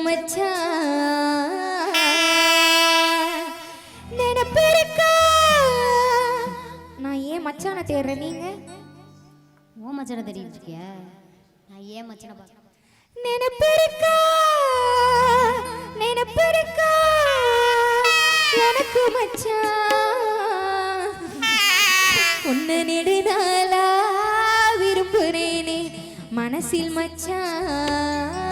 மச்சான் நினப்பு இருக்கா நான் ஏன் மச்சானை தேடுறேன் நீங்க? ஓ மச்சனை தெரியும் இருக்கியா? நான் ஏன் மச்சனை பார்க்க நினப்பு இருக்கா நினப்பு இருக்கா எனக்கு மச்சான் உன்னை நெடுநாளா விரும்புறேனே மனசில் மச்சான்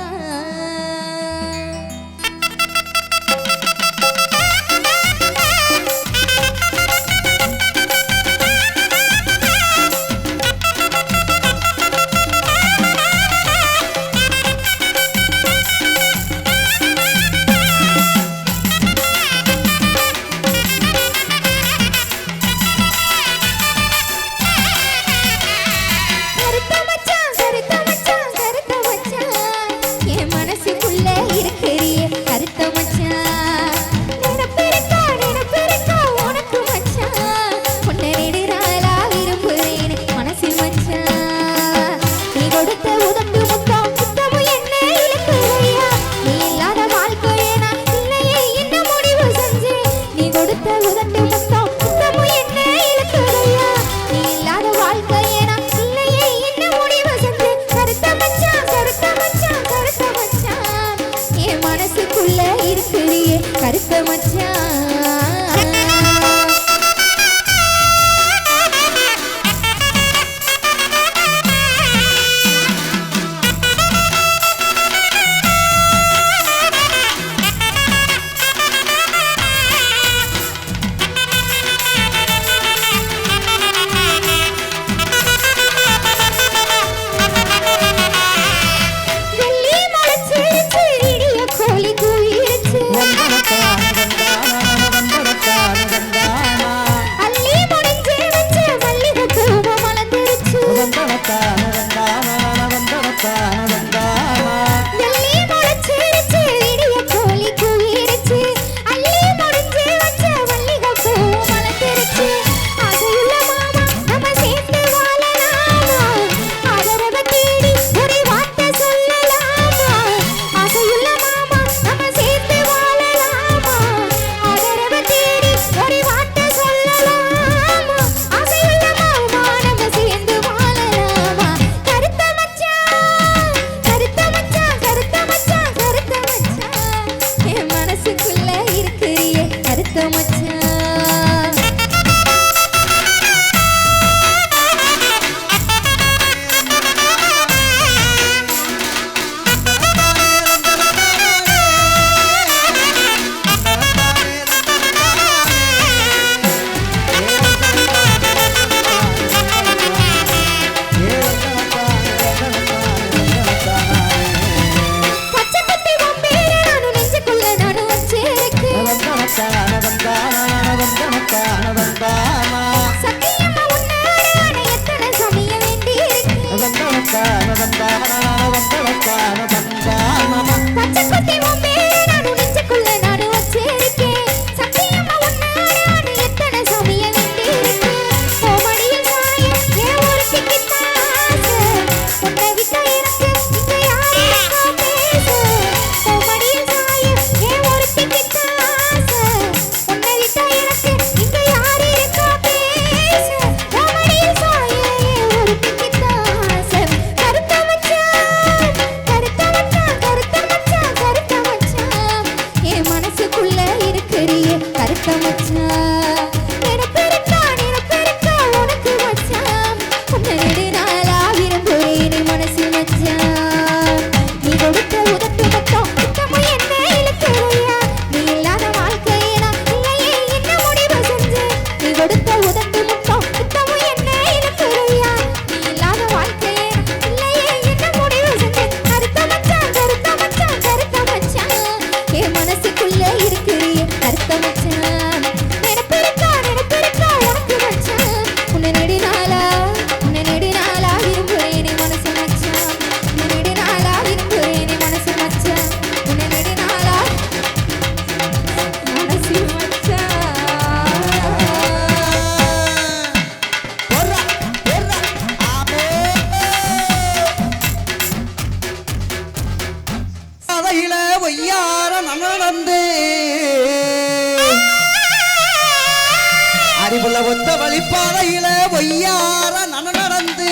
பாதையில ஒய்யார நன நடந்து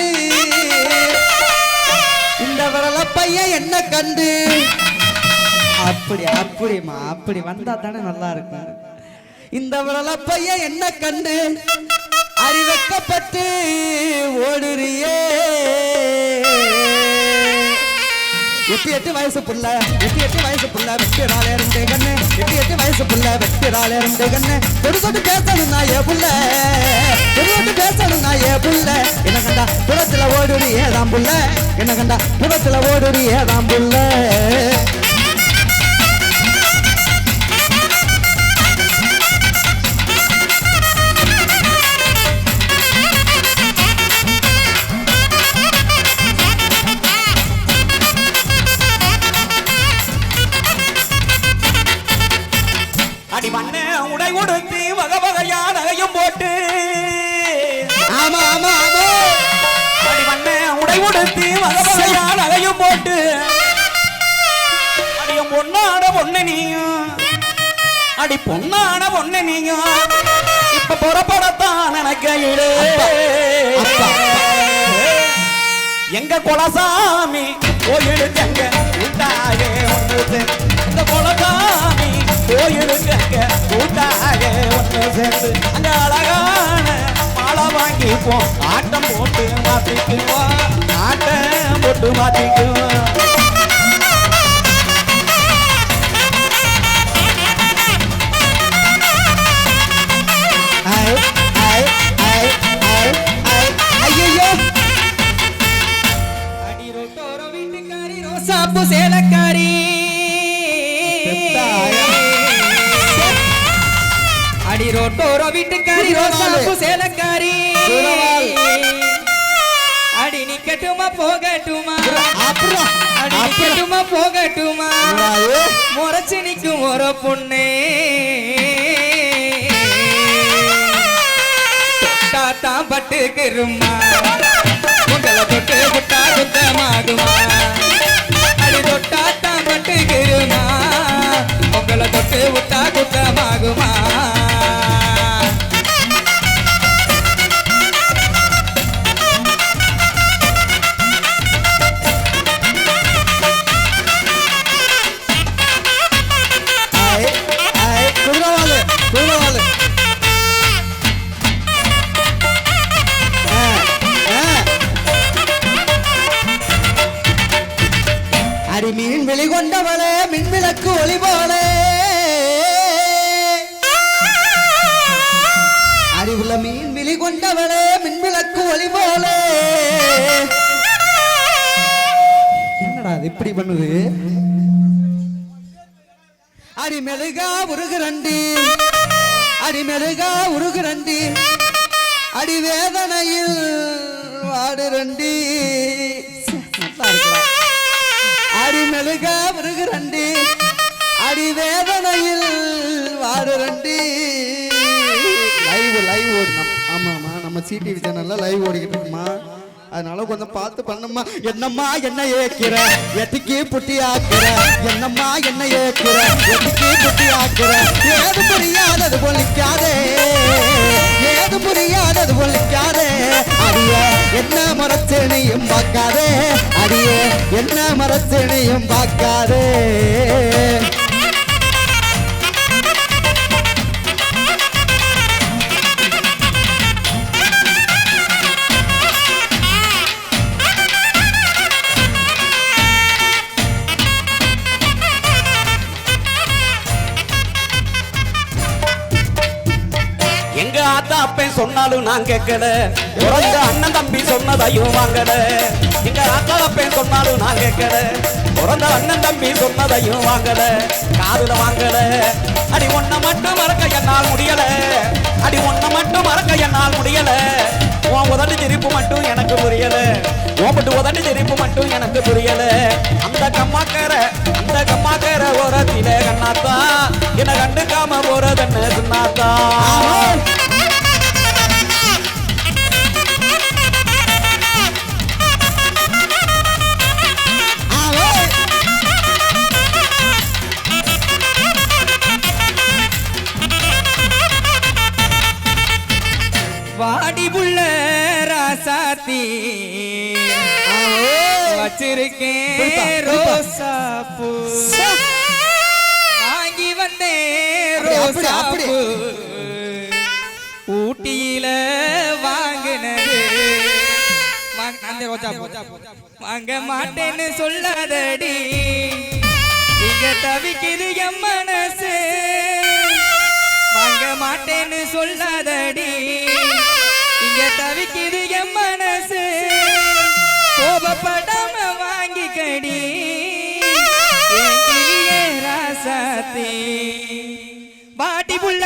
இந்த விரல பையன் என்ன கண்டு? அப்படி அப்படிமா அப்படி வந்தா தானே நல்லா இருக்கும். இந்த விரல பையன் என்ன கண்டு? அறிவக்கப்பட்டு ஓடுறியே. எட்டு எட்டு வயசு புள்ள எட்டு எட்டு வயசு புள்ள வெட்டிறாள் ரெண்டு கண்ணு. எட்டு எட்டு வயசு புள்ள வெட்டிறாள் ரெண்டு கண்ணு. தொடு தொட்டு பேசணும் நான் ஏ புள்ள. தொடு தொட்டு பேசணும் நான் ஏ புள்ள. என்ன கண்டா புறத்துல ஓடுறி ஏதாம் புள்ள. என்ன கண்டா புறத்துல ஓடுறி ஏதாம் புள்ள. கொலசாமி கோயிலுக்கு அங்க கூட்டாயே ஒன்று அந்த கொலசாமி குலசாமி கோயிலுக்கு கூட்டாயே ஒன்று சேர்ந்து. அந்த அழகான மாலை வாங்கிப்போம். ஆட்டம் போட்டு மாத்திக்குவோம் ஆட்டம் போட்டு மாத்திக்குவோம் ஐயோ ரோசாப்பு சேலக்காரி. அடி ரோட்டோர வீட்டுக்காரி ரோசாப்பு சேலக்காரி. அடி நிக்கட்டுமா போகட்டுமா? அப்புறம் அடி நிக்கட்டுமா போகட்டுமா? முறைச்சு நிக்கும் ஒரு பொண்ணு. தாத்தான் பட்டுக்குருமா உங்களை தொட்டு விட்டா சுத்தமாகுமா அடி தொட்டாத்தான் பட்டுக்குருமா உங்களை தொட்டு விட்டா குத்தமாகுமா இப்படி பண்ணுது. அடி மெழுகா உருகுரண்டி. அடி மெழுகா உருகுரண்டி. அடி வேதனையில் வாடுரண்டி. நல்லா இருக்குடா. அடி மெழுகா உருகுரண்டி அடி வேதனையில் வாடுரண்டி லைவ் லைவ் ஓடணும் ஆமா நம்ம சிடிவி சேனல்ல லைவ் ஓடிக்கிட்டு இருக்குமா அதனால கொஞ்சம் பார்த்து பண்ணுமா என்னம்மா என்ன ஏக்கிற? எட்டுக்கு புட்டி ஆக்குற? என்னம்மா என்ன ஏக்கிற? எட்டுக்கு புட்டி ஆக்குற? ஏது புரியாதது பொழிக்காதே ஏது புரியாதது பொழிக்காதே அடிய என்ன மரத்தினையும் பார்க்காதே. அடிய என்ன மரத்தினையும் பார்க்காதே. அப்பன் சொன்னாலும் நான் கேட்கல. பிறந்த அண்ணன் தம்பி சொன்னதையும் வாங்கல. எங்க ஆத்தா அப்பன் சொன்னாலும் நான் கேட்கல. பிறந்த அண்ணன் தம்பி சொன்னதையும் வாங்கல. காதுல வாங்கல. அடி ஒன்ன மட்டும் மறக்க என்னால் முடியல. அடி ஒன்ன மட்டும் மறக்க என்னால் முடியல. உன் உதட்டு சிரிப்பு மட்டும் எனக்கு புரியல. உன் உதட்டு சிரிப்பு மட்டும் எனக்கு புரியல. அந்த கம்மாக்கற அந்த கம்மாக்கற ஓரத்திலே கண்ணாத்தா என்ன கண்டுக்காம போறதுன்னு சொன்னாத்தான். கொடுப்பா. ரோசா பூ வாங்கி வந்தேன் அப்படி, அப்படி, ரோசா அப்படி. பூ ஊட்டியில வாங்கினது. வாங்க மாட்டேன்னு சொல்லாதடி இங்க தவிக்குது என் மனசு புள்ள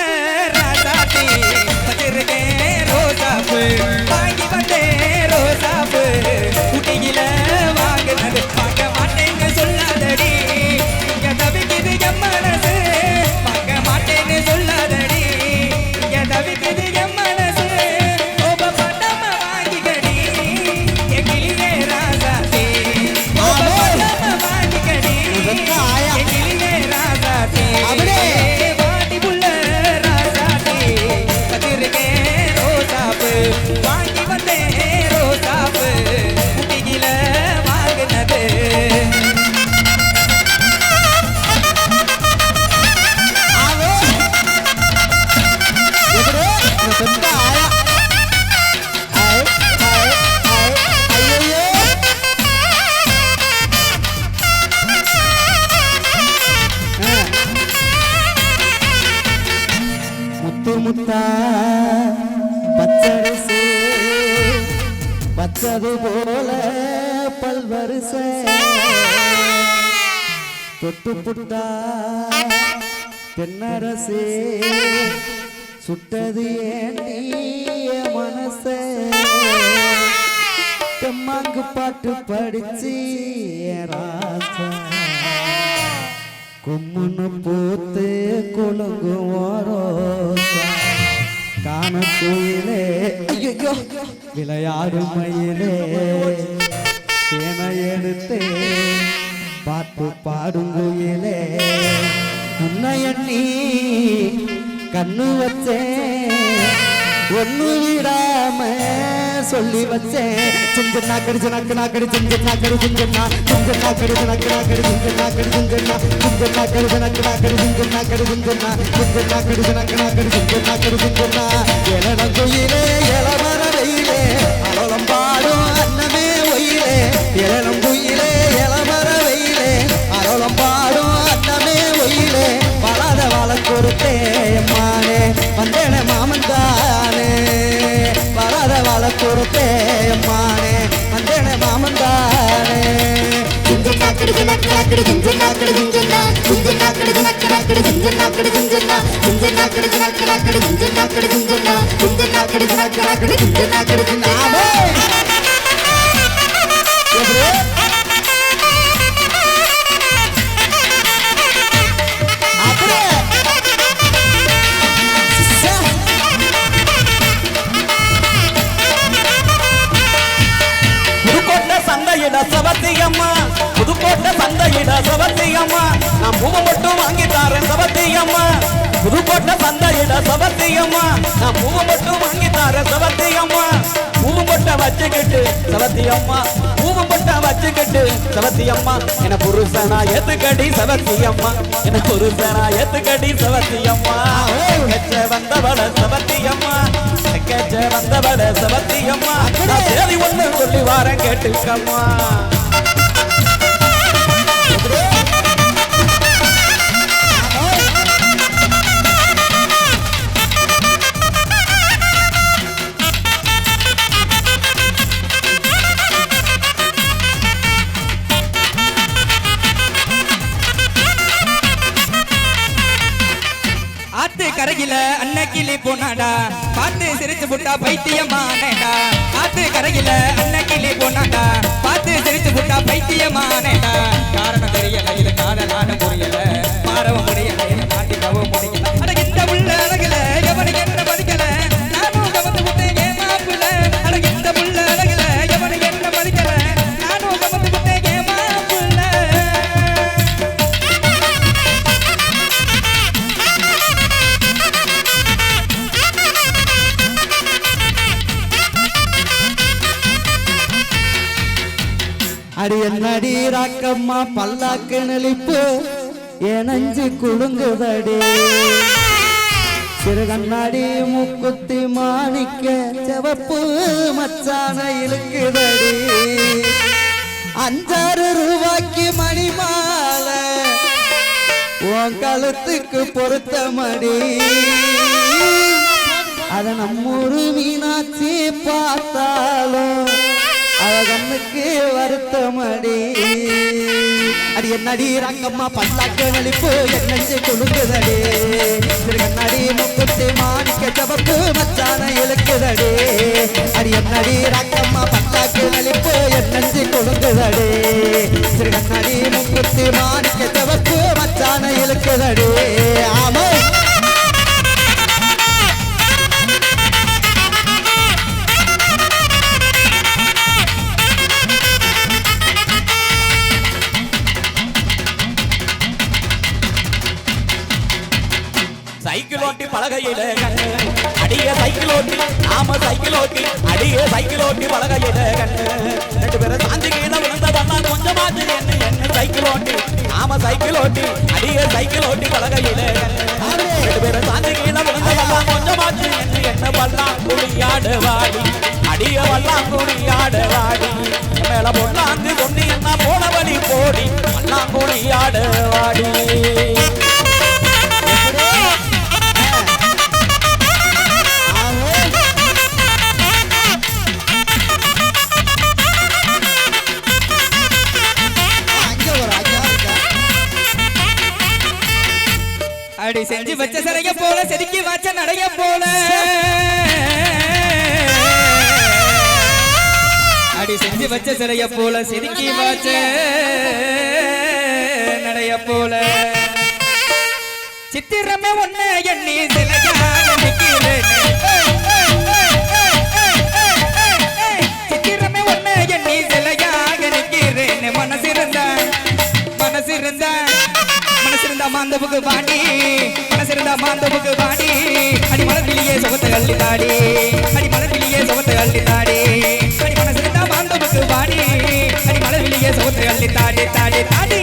தென்னரசே சுட்டது ஏண்டி மனச? தெம்மாங்கு பாட்டு படிச்சு கும்முன்னு பூத்து குலுங்கும் ஓரோசா காண விளையாடும் மயிலே. தேனை எடுத்து பாட்டு பாடும் கோயிலே. உன்னை கண்ணு வச்சேன் ஒண்ணு விடாம சொல்லி வச்சேன் சிஞ்சன்னா கடிச்சு நக்கு நாக்கடி சிஞ்சன்னா கடி சிஞ்சன்னா சிஞ்சன்னா கடிச்சு நக்கு நாக்கடி சிஞ்சன்னா கடி சிஞ்சன்னா சிஞ்சன்னா கடிச்சு நக்கு நாக்கடி சிஞ்சன்னா கடி சிஞ்சன்னா சிஞ்சன்னா கடிச்சு நக்கு நாக்கடி சிஞ்சன்னா கடி சிஞ்சன்னா எழன கோயிலே எளமர வெயிலே அலலம் பாடும் அன்னமே ஒயிலே எழனம் வழக்கொருத்தே மானே வந்தேன மாமன் தானே வராத வழக்கொருத்தே மானே வந்தேன மாமன் தானே நாமே சவத்தியம்மா. புதுக்கோட்டை சந்தையிட சவத்தியம்மா. நான் பூவை மட்டும் வாங்கி தாரேன் சவத்தியம்மா. புதுக்கோட்டை சந்தையிட சவத்தியம்மா. நான் பூவை மட்டும் வாங்கி தாரேன் சவத்தியம்மா. பூவு மொட்டை வச்சுக்கிட்டு சவத்தியம்மா. பூவு மொட்டை வச்சுக்கிட்டு சவத்தியம்மா. என புருஷனா எத்துக்கடி சவத்தியம்மா. என புருஷனா எத்துக்கடி சவத்தியம்மா. வந்தவள சவத்தியம்மா. கச்ச வந்தவள சவத்தியம்மா. நான் சேதி ஒண்ணு சொல்லி வாரம் கேட்டுக்கம்மா. போனாடா. பார்த்து சிரிச்சு புட்டா பைத்தியமானடா பார்த்து கரையில அன்னக்கிளி போனாடா. பார்த்து சிரிச்சு புட்டா பைத்தியமான அடி ராக்கம்மா பல்லாக்கு நெளிப்பு எனஞ்சு குடுங்குதடி சிறு கண்ணாடி மூக்குத்தி மாணிக்க செவப்பு மச்சான இழுக்குதடி. அஞ்சாறு ரூபாய்க்கு மணி மாலை உன் கழுத்துக்கு பொருத்த மடி அத நம்மூரு மீனாட்சி பார்த்தாலும் அழகண்ணுக்கு வருத்தமடி. அடி என்னடி ரங்கம்மா பல்லாக்க நடிப்பு என்னஞ்சு கொடுக்குதடி திரு கண்ணாடி முக்குத்தி மாணிக்க தவப்பு மச்சான இழுக்குதடி. அடி என்னடி ரங்கம்மா பல்லாக்கு நடிப்பு என்னஞ்சு கொடுக்குதடி திரு கண்ணாடி முக்குத்தி மாணிக்க சைக்கிள் ஓட்டி அடிய சைக்கிள் ஓட்டி பலகையில கண்ணு. ரெண்டு பேரும் சாந்தி கீழே விழுந்ததெல்லாம் கொஞ்சமாச்சு என்ன என்ன சைக்கிள் ஓட்டி நாம சைக்கிள் ஓட்டி அடிய சைக்கிள் ஓட்டி பலகையில ரெண்டு பேரும் சாந்தி கீழே விழுந்ததெல்லாம் கொஞ்சமாச்சு என்ன என்ன பல்லாம் குடியாடு வாடி அடிய வல்லாம் குடியாடு வாடி மேல பொல்லாந்து சொன்னி என்ன போன வழி போடி வல்லாம் குடியாடு வாடி வச்ச சிலைய போல செதுக்கி வச்ச நடைய போல. சித்திரமே ஒண்ணு எண்ணி சித்திரமே ஒண்ணு எண்ணி சிலையாக நிக்கிறேன் மனசிருந்தா மனசிருந்தா மனசிருந்தா மாந்தவுக்கு பாடி மனசிருந்தா மாந்தவுக்கு பாடி அடி மலர்விழியே சுகத்தை அள்ளி தாடி அடி மலர்விழியே சுகத்தை அள்ளி தாடி. அடி பாடி அடி மலர்விழியே சுகத்தை அள்ளி தாடி தாடி தாடி.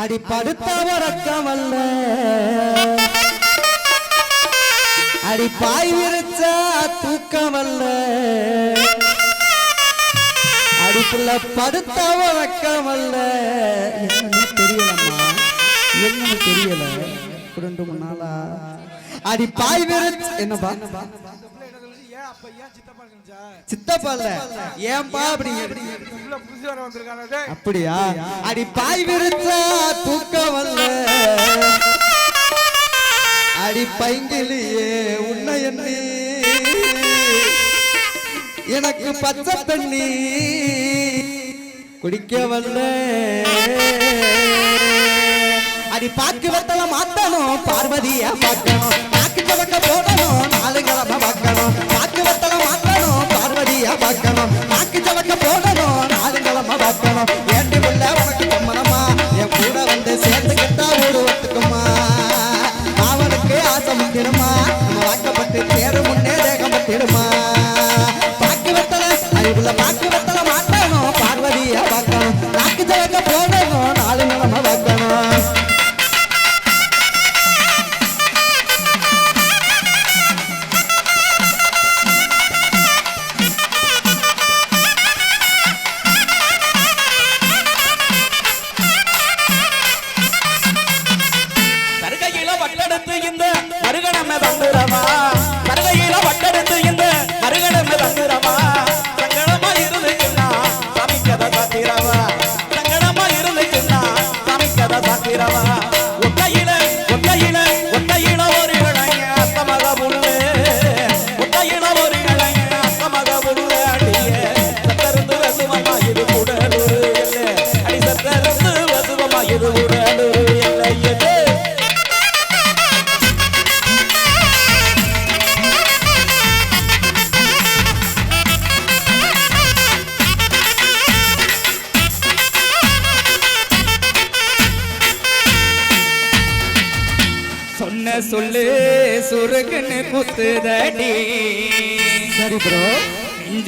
அடி படுத்த வரக்கமல்ல அடி பாய் விரிச்சா தூக்கமல்ல அடிப்புள்ள படுத்த வரக்கமல்ல என்னன்னு தெரியலம்மா. என்னன்னு தெரியல. ரெண்டு மூணு நாளா. அடி பாய் விரிச்சு என்னப்பா? சித்தப்பா இல்ல. ஏன்பா அப்படி? அப்படியா? அடி பாய் விரிச்சா தூக்கம் வரல அடி பைங்கிலியே உன்னை என்ன எனக்கு பச்சை தண்ணி குடிக்க வந்த அடி பாக்கு வெத்தல மாத்தணும் பார்வதிய பார்க்கணும். பாக்கு பதக்க போடணும் நாலு கிழமை பார்க்கணும். பாக்கு வெத்தல மாத்தணும் பார்வதிய பார்க்கணும். பாக்கு சவக்க போடணும் நாலு கிழமை பார்க்கணும். ஏண்டி உள்ள உனக்கு பொம்மனமா? என் கூட வந்து சேர்த்துக்கிட்டா ஊரு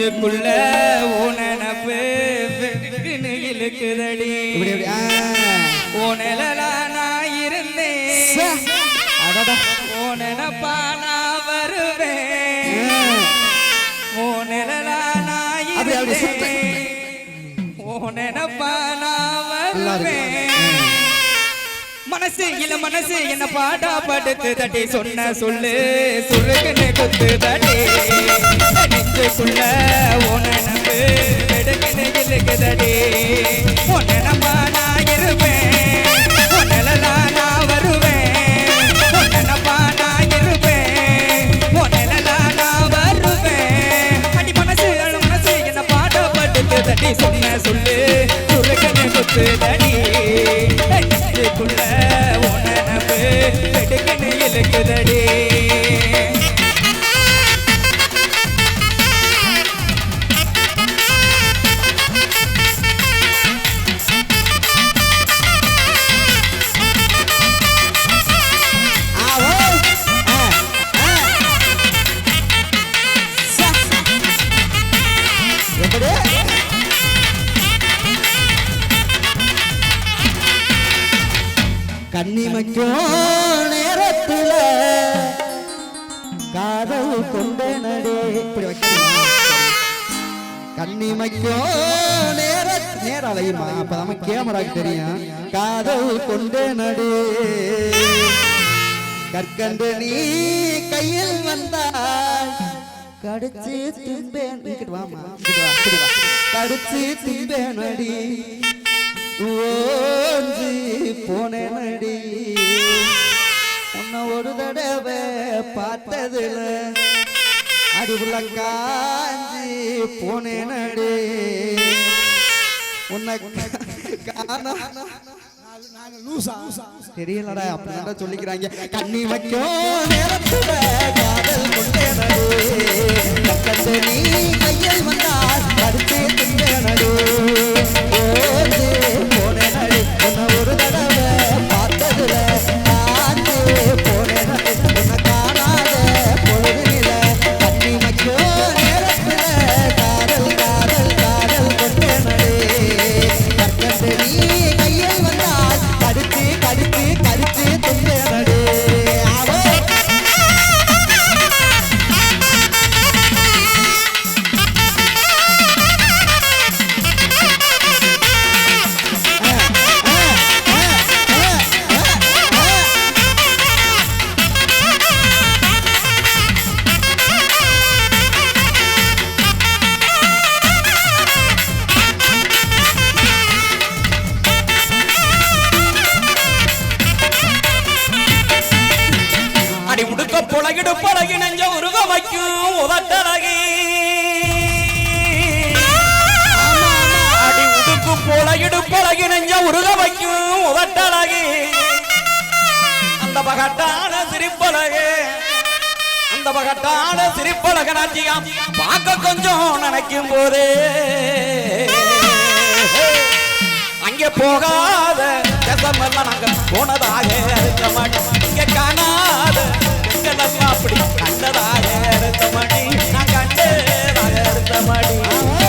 நெஞ்சுக்குள்ள உனப்பு இழுக்குதடி. உனலா நான் இருந்தேன். உனப்பா நான் வருவேன். உனலா நான். இருந்தேன் உனப்பா. வருவேன் மனசு இல்ல மனசு என்ன பாடா படுத்து தட்டி சொன்ன சொல்லு சுருக்குன்னு குத்து தட்டி. நெஞ்சுக்குள்ள உனப்பு வெடுக்குன்னு இழுக்குதடி உன்னப்பா நான் இருப்பேன். உன்னலா நான் இருப்பேன். உன்னலா நான் வருவேன். அடி மனசு அழு மனசு என்ன பாடா படுத்து தட்டி சொன்ன சொல்லு. சுருக்குன்னு குத்து தடி. நெஞ்சுக்குள்ள இழுக்குதடி. உனக்கு தெரியும். காதல் கொண்ட நடு. கற்கண்டு நீ கையில் வந்தாய். கடிச்சு திம்பேன். வாமா கடிச்சு திம்பேன் அடி. ஓஞ்சி போனேன் அடி. உன்னை ஒரு தடவை பார்த்ததுல அடிபுள்ள காஞ்சி போனேன் அடி. உன்னை காண தெரியலடா அப்படின்னா சொல்லிக்கிறாங்க. கண்ணி வைக்கும் நேரத்துல காதல் கொண்டே நடு கண்டு நீ கையில் வந்தால் கருத்தே திண்டே முகட்டழகி அந்த பகட்டான சிரிப்பழகே அந்த பகட்டான சிரிப்பழக நாட்டியாம் பார்க்க கொஞ்சம் நினைக்கும் போதே. அங்கே போகாத தேசமெல்லாம் நாங்க போனதாக இருக்க மாட்டோம். இங்கே காணாத எங்கெல்லாம் அப்படி கண்டதாக இருக்க மாட்டி நான் கண்டதாக இருக்க மாட்டேன்